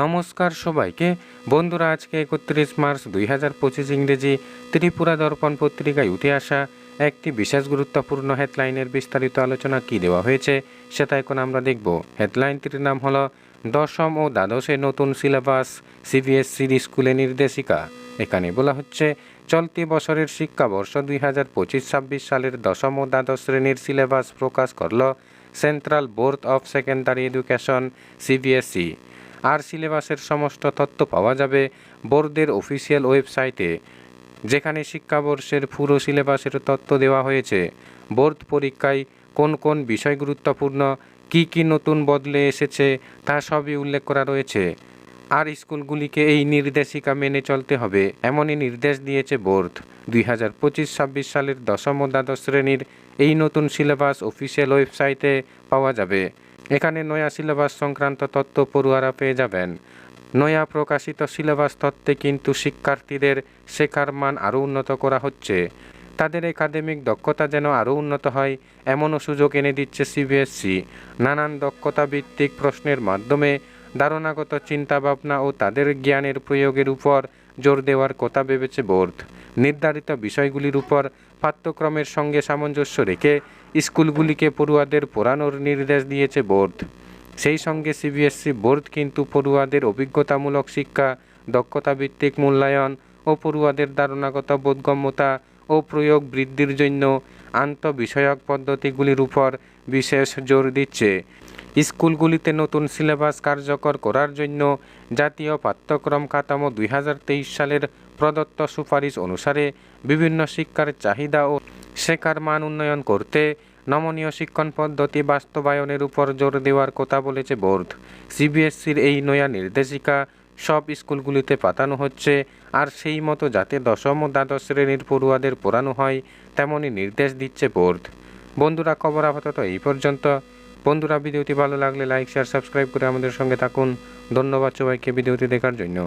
নমস্কার সবাইকে। বন্ধুরা, আজকে একত্রিশ মার্চ দুই হাজার পঁচিশ ইংরেজি ত্রিপুরা দর্পণ পত্রিকায় উঠে আসা একটি বিশেষ গুরুত্বপূর্ণ হেডলাইনের বিস্তারিত আলোচনা কি দেওয়া হয়েছে, সেটা এখন আমরা দেখব। হেডলাইনটির নাম হল দশম ও দ্বাদশে নতুন সিলেবাস সিবিএসসির স্কুলে নির্দেশিকা। এখানে বলা হচ্ছে, চলতি বছরের শিক্ষাবর্ষ দুই হাজার পঁচিশ ছাব্বিশ সালের দশম ও দ্বাদশ শ্রেণির সিলেবাস প্রকাশ করল central board of secondary education, CBSE. আর সিলেবাসের সমস্ত তথ্য পাওয়া যাবে বোর্ডের অফিসিয়াল ওয়েবসাইটে, যেখানে শিক্ষাবর্ষের পুরো সিলেবাসের তথ্য দেওয়া হয়েছে। বোর্ড পরীক্ষায় কোন কোন বিষয় গুরুত্বপূর্ণ, কি কি নতুন বদলে এসেছে তা সবই উল্লেখ করা রয়েছে। আর স্কুলগুলিকে এই নির্দেশিকা মেনে চলতে হবে, এমনই নির্দেশ দিয়েছে বোর্ড। দুই হাজার পঁচিশ ছাব্বিশ সালের দশম ও দ্বাদশ শ্রেণির এই নতুন সিলেবাস অফিসিয়াল ওয়েবসাইটে পাওয়া যাবে। এখানে নয়া সিলেবাস সংক্রান্ত তত্ত্ব পড়ুয়ারা পেয়ে যাবেন। নয়া প্রকাশিত সিলেবাস তত্ত্বে কিন্তু শিক্ষার্থীদের শেখার মান আরও উন্নত করা হচ্ছে। তাদের একাডেমিক দক্ষতা যেন আরও উন্নত হয়, এমনও সুযোগ এনে দিচ্ছে সিবিএসসি নানান দক্ষতা ভিত্তিক প্রশ্নের মাধ্যমে ধারণাগত চিন্তাভাবনা ও তাদের জ্ঞানের প্রয়োগের উপর জোর দেওয়ার কথা ভেবেছে বোর্ড। নির্ধারিত বিষয়গুলির উপর পাঠ্যক্রমের সঙ্গে সামঞ্জস্য রেখে স্কুলগুলিকে পড়ুয়াদের পড়ানোর নির্দেশ দিয়েছে বোর্ড। সেই সঙ্গে সিবিএসসি বোর্ড কিন্তু পড়ুয়াদের অভিজ্ঞতামূলক শিক্ষা দক্ষতা ভিত্তিক মূল্যায়ন ও পড়ুয়াদের ধারণাগত বোধগম্যতা ও প্রয়োগ বৃদ্ধির জন্য আন্তঃবিষয়ক পদ্ধতিগুলির উপর বিশেষ জোর দিচ্ছে। স্কুলগুলিতে নতুন সিলেবাস কার্যকর করার জন্য জাতীয় পাঠ্যক্রম কাঠামো দুই সালের প্রদত্ত সুপারিশ অনুসারে বিভিন্ন শিক্ষার চাহিদা ও শেখার মান উন্নয়ন করতে নমনীয় শিক্ষণ পদ্ধতি বাস্তবায়নের উপর জোর দেওয়ার কথা বলেছে বোর্ড। সিবিএসসির এই নয়া নির্দেশিকা সব স্কুলগুলিতে পাতানো হচ্ছে। আর সেই মতো যাতে দশম ও দ্বাদশ শ্রেণির পড়ুয়াদের পড়ানো হয়, তেমনই নির্দেশ দিচ্ছে বোর্ড। বন্ধুরা, খবর আপাতত এই পর্যন্ত। বন্ধুরা, ভিডিওটি ভালো লাগলে লাইক, শেয়ার, সাবস্ক্রাইব করে আমাদের সঙ্গে থাকুন। ধন্যবাদ সবাইকে ভিডিওটি দেখার জন্য।